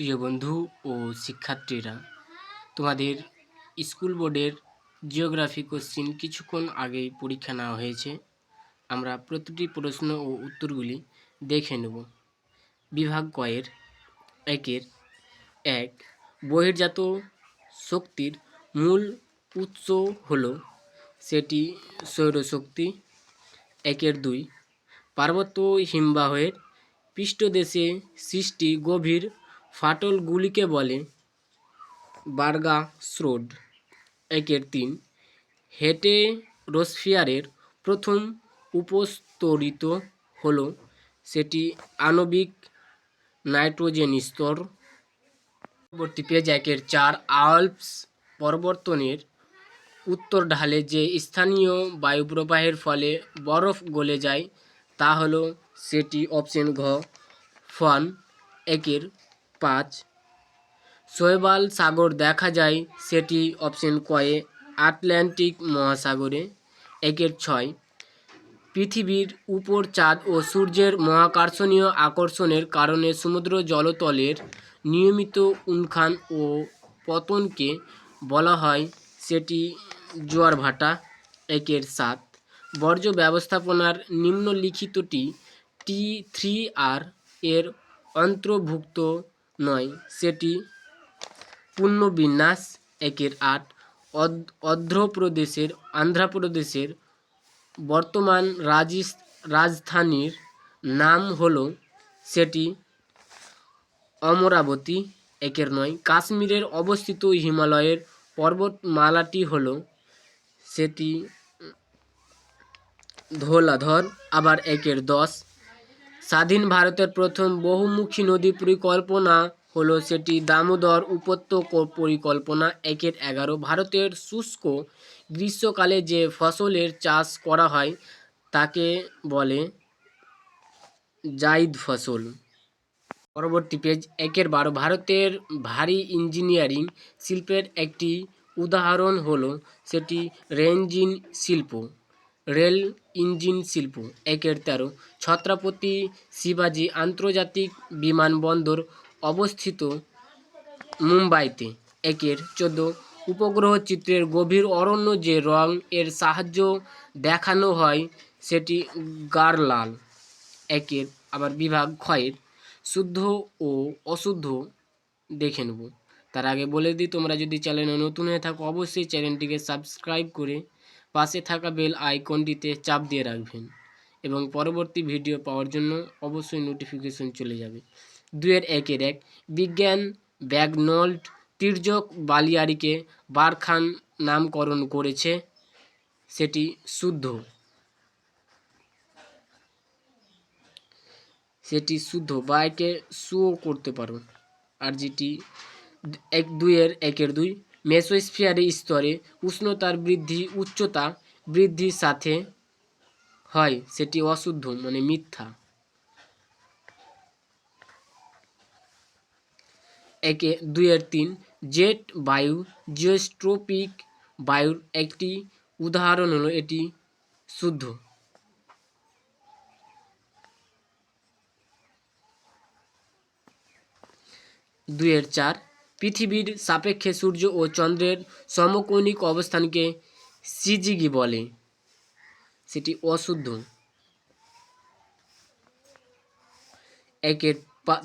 প্রিয় বন্ধু ও শিক্ষার্থীরা, তোমাদের স্কুল বোর্ডের জিওগ্রাফি কোশ্চিন কিছুক্ষণ আগেই পরীক্ষা নেওয়া হয়েছে। আমরা প্রতিটি প্রশ্ন ও উত্তরগুলি দেখে নেব। বিভাগ কয়ের, একের, এক, বহির্জাত শক্তির মূল উৎস হল সেটি সৌরশক্তি। একের দুই, পার্বত্য হিমবাহের পৃষ্ঠদেশে সৃষ্টি গভীর ফাটলগুলিকে বলে বার্গা স্রোড একের তিন। হেটেরোস্ফিয়ারের প্রথম উপস্তরিত হল সেটি আণবিক নাইট্রোজেন স্তর। পরবর্তী পেজ একের চার, আল্পস পরিবর্তনের উত্তর ঢালে যে স্থানীয় বায়ুপ্রবাহের ফলে বরফ গলে যায় তা হলো সেটি অপশন ঘ, ফন, একের পাঁচ। শৈবাল সাগর দেখা যায় সেটি অপশন কয়ে আটলান্টিক মহাসাগরে, একের ছয়। পৃথিবীর উপর চাঁদ ও সূর্যের মহাকর্ষণীয় আকর্ষণের কারণে সমুদ্র জলতলের নিয়মিত উনখান ও পতনকে বলা হয় সেটি জোয়ার ভাটা একের সাত। বর্জ্য ব্যবস্থাপনার নিম্নলিখিতটি টি থ্রি আর এর অন্তর্ভুক্ত নয়, সেটি পুণ্যবিন্যাস একের আট। অন্ধ্রপ্রদেশের, আন্ধ্রপ্রদেশের বর্তমান রাজধানীর নাম হলো, সেটি অমরাবতী একের নয়। কাশ্মীরের অবস্থিত হিমালয়ের পর্বতমালাটি হলো, সেটি ধোলাধর, আবার একের দশ। স্বাধীন ভারতের প্রথম বহুমুখী নদী পরিকল্পনা হলো সেটি দামোদর উপত্যক পরিকল্পনা একের এগারো। ভারতের শুষ্ক গ্রীষ্মকালে যে ফসলের চাষ করা হয়, তাকে বলে জাইদ ফসল। পরবর্তী পেজ একের বারো। ভারতের ভারী ইঞ্জিনিয়ারিং শিল্পের একটি উদাহরণ হলো সেটি রেঞ্জিন শিল্প। রেল ইঞ্জিন শিল্প, একের তেরো। ছত্রপতি শিবাজি আন্তর্জাতিক বিমানবন্দর অবস্থিত মুম্বাইতে, একের চোদ্দ। উপগ্রহ চিত্রের গভীর অরণ্য যে রং এর সাহায্য দেখানো হয় সেটি গারলাল, একের আবার বিভাগ ক্ষয়ের। শুদ্ধ ও অশুদ্ধ দেখে নেব। তার আগে বলে দিই, তোমরা যদি চ্যানেলে নতুন হয়ে থাকো, অবশ্যই চ্যানেলটিকে সাবস্ক্রাইব করে পাশে থাকা বেল আইকনটিতে চাপ দিয়ে রাখবেন এবং পরবর্তী ভিডিও পাওয়ার জন্য অবশ্যই নোটিফিকেশন চলে যাবে। দুয়ের একের এক, বিজ্ঞান ব্যাগনল্ড তির্যক বালিয়ারিকে বারখান নামকরণ করেছে, সেটি শুদ্ধ। সেটি শুদ্ধ, বা একে করতে পারো। আর যেটি এক, দুইয়ের একের দুই মেসোস্ফিয়ারের স্তরে উষ্ণতার বৃদ্ধি, উচ্চতা বৃদ্ধির সাথে হয়, সেটি অশুদ্ধ মানে মিথ্যা। একে দুইয়ের তিন, জেট বায়ু, জিওস্ট্রোপিক বায়ুর একটি উদাহরণ হলো এটি শুদ্ধ। দুইয়ের চার পৃথিবীর সাপেক্ষে সূর্য ও চন্দ্রের সমকৌণিক অবস্থানকে সিজিগি বলে। সেটি অশুদ্ধ। একের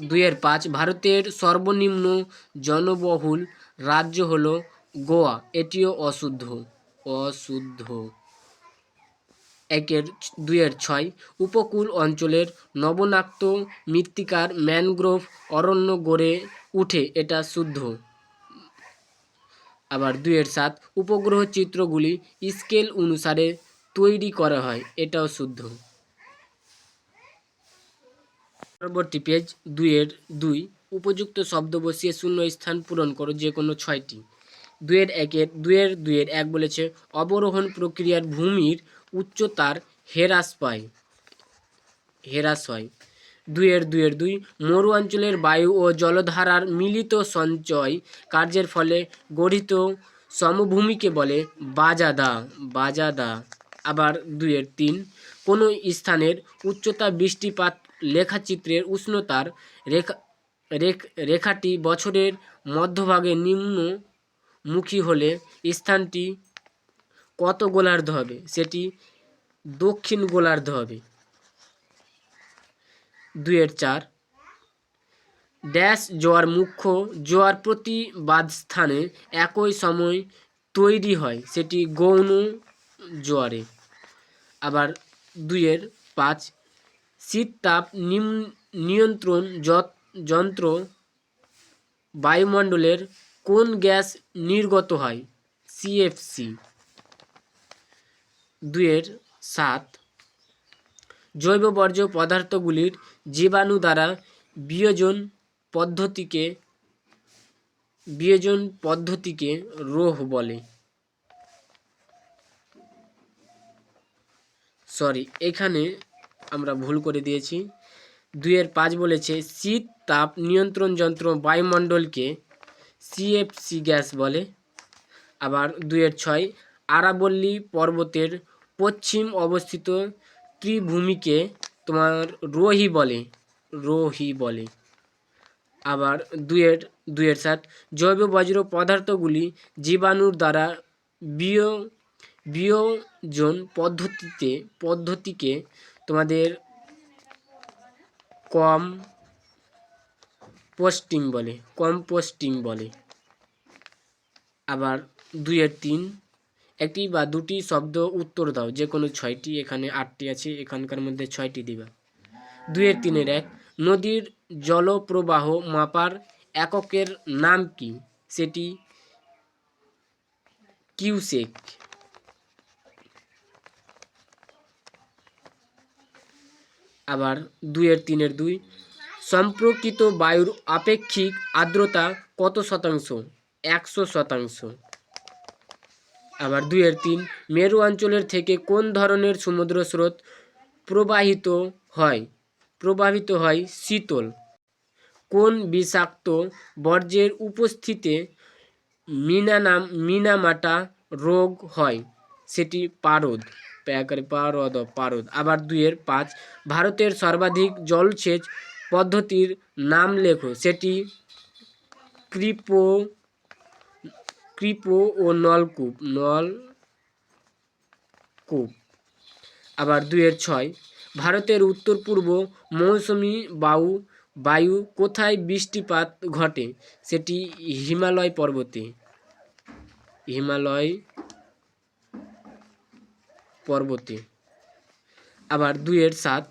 দুইয়ের পাঁচ, ভারতের সর্বনিম্ন জনবহুল রাজ্য হল গোয়া। এটিও অশুদ্ধ। অশুদ্ধ। একের দুইয়ের ছয়, উপকূল অঞ্চলের নবনাক্ত মৃত্তিকার ম্যানগ্রোভ অরণ্য গড়ে উঠে এটা শুদ্ধ। আবার দুইয়ের সাত, উপগ্রহ চিত্রগুলি স্কেল অনুসারে তৈরি করা হয়, এটাও শুদ্ধ। পরবর্তী পেজ, দুইয়ের দুই, উপযুক্ত শব্দ বসিয়ে শূন্য স্থান পূরণ করো, যে কোনো ছয়টি। দুয়ের একের দুয়ের দুয়ের এক বলেছে, অবরোহণ প্রক্রিয়ার ভূমির উচ্চতার হ্রাস পায়। হ্রাস হয়। দুয়ের দুয়ের দুই, মরু অঞ্চলের বায়ু ও জলধারার মিলিত সঞ্চয় কার্যের ফলে গঠিত সমভূমিকে বলে বাজাদা বাজাদা। আবার দুয়ের তিন, কোনো স্থানের উচ্চতা বৃষ্টিপাত লেখাচিত্রের উষ্ণতার রেখা, রেখ- রেখাটি বছরের মধ্যভাগে নিম্নমুখী হলে স্থানটি কত গোলার্ধ হবে? সেটি দক্ষিণ গোলার্ধ হবে। দুয়ের চার। ড্যাশ জোয়ার মুখ্য জোয়ার প্রতিবাদ স্থানে একই সময় তৈরি হয়, সেটি গৌণ জোয়ারে। আবার দুইয়ের পাঁচ, শীত তাপ নিয়ন্ত্রণ যন্ত্র বায়ুমণ্ডলের কোন গ্যাস নির্গত হয়? সিএফসি দুইয়ের সাত, জৈব বর্জ্য পদার্থগুলির জীবাণু দ্বারা বিয়োজন পদ্ধতিকে বিয়োজন পদ্ধতিকে রোহ বলে। সরি এখানে আমরা ভুল করে দিয়েছি। দুইয়ের পাঁচ বলেছে, শীত, তাপ নিয়ন্ত্রণ যন্ত্র বায়ুমণ্ডলকে সিএফসি গ্যাস বলে। আবার দুইয়ের ছয়, আরাবল্লী পর্বতের পশ্চিম অবস্থিত ত্রিভূমিকে তোমার রোহি বলে রোহি বলে। আবার দুইয়ের দুয়ের সাত জৈব বজ্র পদার্থগুলি জীবাণুর দ্বারা বিয়, বিয়োজন পদ্ধতিতে, পদ্ধতিকে তোমাদের কম পোস্টিং বলে, কম্পোস্টিং বলে। আবার দুইয়ের তিন একটি বা দুটি শব্দ উত্তর দাও, যে কোনো ছয়টি, এখানে আটটি আছে, এখানকার মধ্যে ছয়টি দিবা। দুইয়ের তিনের এক, নদীর জলপ্রবাহ মাপার এককের নাম কি? সেটি কিউসেক। আবার দুইয়ের তিনের দুই, সম্পর্কিত বায়ুর আপেক্ষিক আর্দ্রতা কত শতাংশ? একশো শতাংশ। আবার দুইয়ের তিন, মেরু অঞ্চলের থেকে কোন ধরনের সমুদ্র স্রোত প্রবাহিত হয়? প্রবাহিত হয় শীতল। কোন বিষাক্ত বর্জ্যের উপস্থিতিতে মিনানাম, মিনামাটা রোগ হয়? সেটি পারদ। পারদ পারদ আবার দুইয়ের পাঁচ, ভারতের সর্বাধিক জলসেচ পদ্ধতির নাম লেখো। সেটি কৃপো কৃপো ও নলকূপ নলকূপ। আবার দুইয়ের ছয়, ভারতের উত্তর পূর্ব মৌসুমি বায়ু বায়ু কোথায় বৃষ্টিপাত ঘটে সেটি হিমালয় পর্বতে। হিমালয় পর্বতে। আবার দুইয়ের সাত,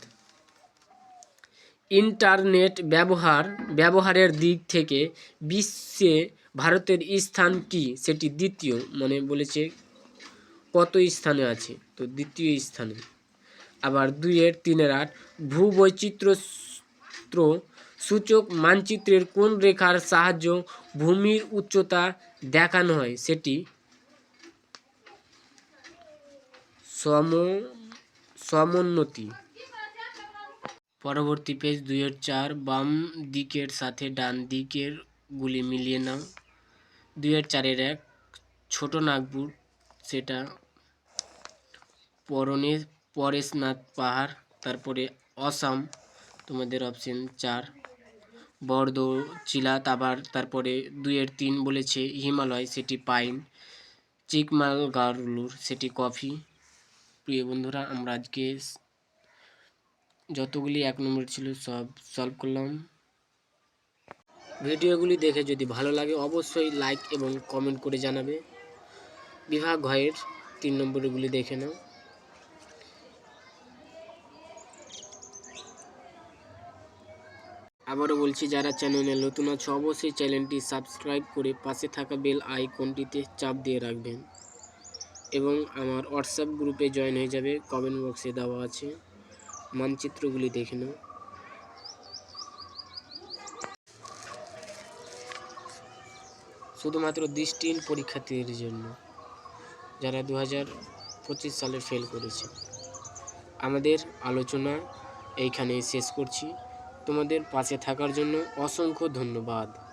ইন্টারনেট ব্যবহার, ব্যবহারের দিক থেকে বিশ্বে ভারতের স্থান কি? সেটি দ্বিতীয় মানে বলেছে কত স্থানে আছে? তো দ্বিতীয় স্থানে। আবার দুইয়ের তিনের আট ভূবৈচিত্র্য সূচক মানচিত্রের কোন রেখার সাহায্য ভূমির উচ্চতা দেখানো হয়? সেটি সম, সমোন্নতি। পরবর্তী পেজ দুইয়ের চার, বাম দিকের সাথে ডান দিকের গুলি মিলিয়ে নাও। দুইয়ের চারের এক ছোট নাগপুর, সেটা পরনে পরেশনাথ পাহাড়, তারপরে অসম, তোমাদের অপশন চার। বর্দ চিলাত আবার তারপরে দুইয়ের তিন বলেছে হিমালয়, সেটি পাইন। চিকমালগারুলুর, সেটি কফি। প্রিয় বন্ধুরা, আমরা আজকে যতগুলি এক নম্বর ছিল সব সলভ করলাম। ভিডিওগুলি দেখে যদি ভালো লাগে, অবশ্যই লাইক এবং কমেন্ট করে জানাবে। বিভাগ ঘয়ের তিন নম্বরগুলি দেখে নাও। আবারও বলছি, যারা চ্যানেলে নতুন আছে, অবশ্যই চ্যানেলটি সাবস্ক্রাইব করে পাশে থাকা বেল আইকনটিতে চাপ দিয়ে রাখবেন এবং আমার হোয়াটসঅ্যাপ গ্রুপে জয়েন হয়ে যাবে। কমেন্ট বক্সে দেওয়া আছে। মানচিত্রগুলি দেখে নাও। শুধুমাত্র দৃষ্টিহীন পরীক্ষার্থীদের জন্য, যারা দু হাজার পঁচিশ সালে ফেল করেছে। আমাদের আলোচনা এইখানেই শেষ করছি। তোমাদের পাশে থাকার জন্য অসংখ্য ধন্যবাদ।